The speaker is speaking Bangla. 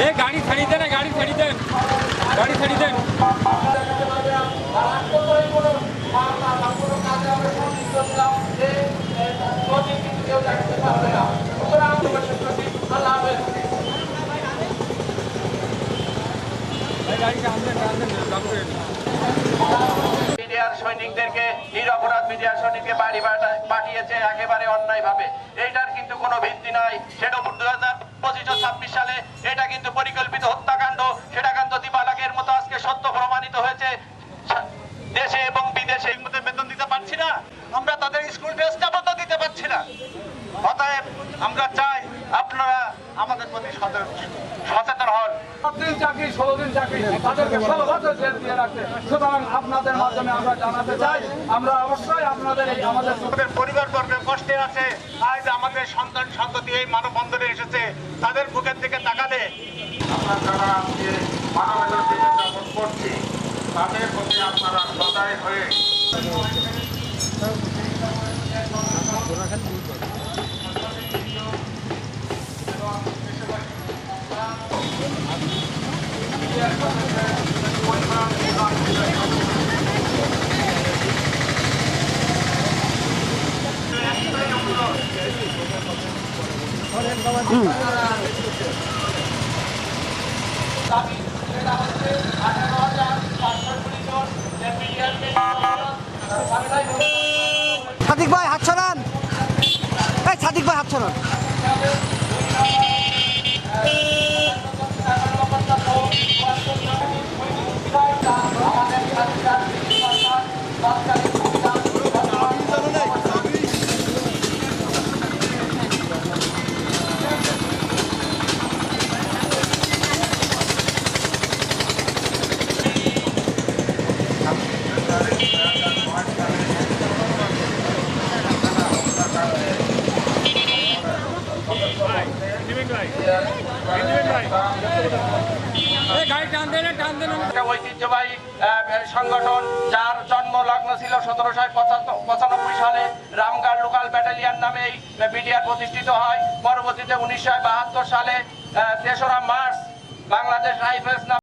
এ, গাড়ি ছাড়ি দেন গাড়ি ছাড়ি দেন গাড়ি। মিডিয়ার সৈনিকদেরকে, নিরপরাধ মিডিয়ার সৈনিককে বাড়ি পাঠা- পাঠিয়েছে একেবারে অন্যায় ভাবে এইটার কিন্তু কোনো ভিত্তি নাই সেটা দু হাজার পঁচিশ ছাব্বিশ সালে এটা কিন্তু পরিকল্পিত হত্যাকাণ্ড। সেটা কিন্তু দিবালাকের মতো আজকে সত্য প্রমাণিত হয়েছে। দেশে এবং বিদেশে মধ্যে বেতন দিতে পারছি না। আমরা তাদের স্কুল ড্রেসটা মতো দিতে পারছি না। অতএব আমরা চাই আপনারা আমাদের প্রতি সচেতন হন। দিন চাকরি ষোলো দিন চাকরি তাদেরকে ষোলো বছর জেল দিয়ে রাখতে। সুতরাং আপনাদের মাধ্যমে আমরা জানাতে চাই আমরা অবশ্যই আপনাদের এই আমাদের আমাদের পরিবার কষ্টে আছে আজ আমাদের সন্তান সন্ততি এই মানববন্ধনে এসেছে তাদের মুখের দিকে তাকালে। আমরা যারা আজকে মানবেতর যাপন করছি তাদের প্রতি আপনারা সদায় হয়ে সাদিক ভাই হাত ছড়ান এই সাদিক ভাই হাত ছড়ান ঐতিহ্যবাহী সংগঠন যার জন্ম লগ্ন ছিল সতেরোশো পঁচানব্বই সালে রামগার লোকাল ব্যাটালিয়ান নামে এই বিডিআর প্রতিষ্ঠিত হয়। পরবর্তীতে উনিশশো বাহাত্তর সালে তেসরা মার্চ বাংলাদেশ রাইফেলস